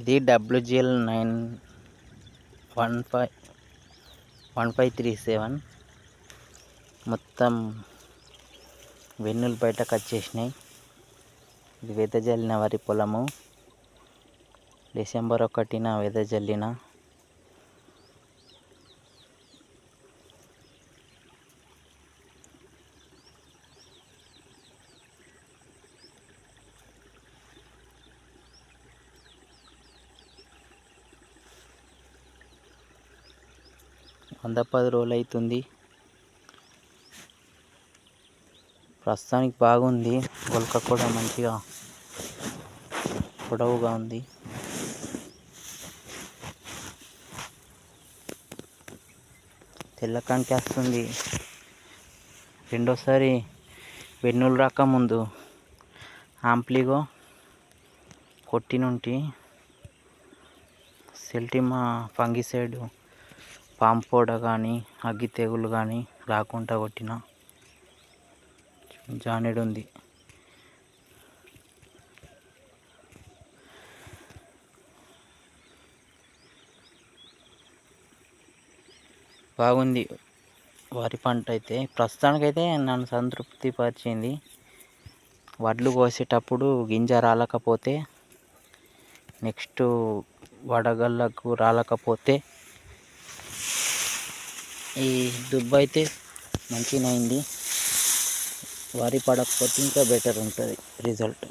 ఇది W G L nine one five one five three seven. మొత్తం వెన్నులు బయటకు వచ్చేసినాయి ఇది వెదజల్లిన వరి పొలము. డిసెంబర్ ఒకటిన వెదజల్లిన వంద పది రోజులు అవుతుంది ప్రస్తుతానికి బాగుంది. గొలక కూడా మంచిగా పొడవుగా ఉంది. తెల్ల కంకేస్తుంది రెండోసారి వెన్నులు రాకముందు ఆంప్లిగో కొట్టినుంటి. సెల్టిమా ఫంగిసైడ్ పాంపోడ కానీ అగ్గి తెగులు కానీ రాకుండా కొట్టిన జానేడు ఉంది బాగుంది. వరి పంట అయితే ప్రస్తుతానికైతే నన్ను సంతృప్తి పరిచింది. వడ్లు కోసేటప్పుడు గింజ రాలకపోతే నెక్స్ట్ వడగళ్ళకు రాలకపోతే ఈ దుబ్బు అయితే మంచిగా అయింది. వరి పడకపోతే ఇంకా బెటర్ ఉంటుంది రిజల్ట్